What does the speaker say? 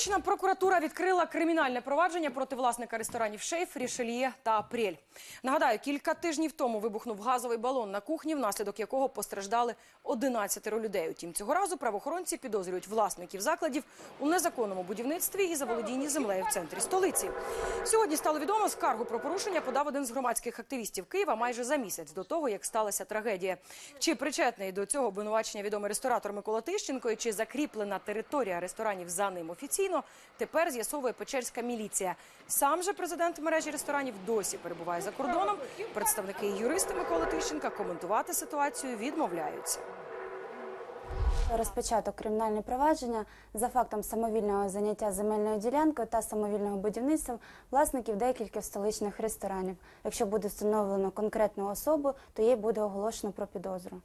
Столична прокуратура відкрила кримінальне провадження проти власника ресторанів Шейф, Рішельє та Апрель. Нагадаю, кілька тижнів тому вибухнув газовий балон на кухні, внаслідок якого постраждали 11 людей. Утім, цього разу правоохоронці підозрюють власників закладів у незаконному будівництві і заволодінні землею в центрі столиці. Сьогодні стало відомо, скаргу про порушення подав один з громадських активістів Києва майже за місяць до того, як сталася трагедія. Чи причетний до цього обвинувачення відомий ресторатор Микола Тищенко і чи закріплена територія ресторанів за ним офіційно, тепер з'ясовує Печерська міліція. Сам же президент мережі ресторанів досі перебуває за кордоном. Представники і юристи Миколи Тищенка коментувати ситуацію відмовляються. Розпочато кримінальне провадження за фактом самовільного заняття земельною ділянкою та самовільного будівництва власників декількох столичних ресторанів. Якщо буде встановлено конкретну особу, то їй буде оголошено про підозру.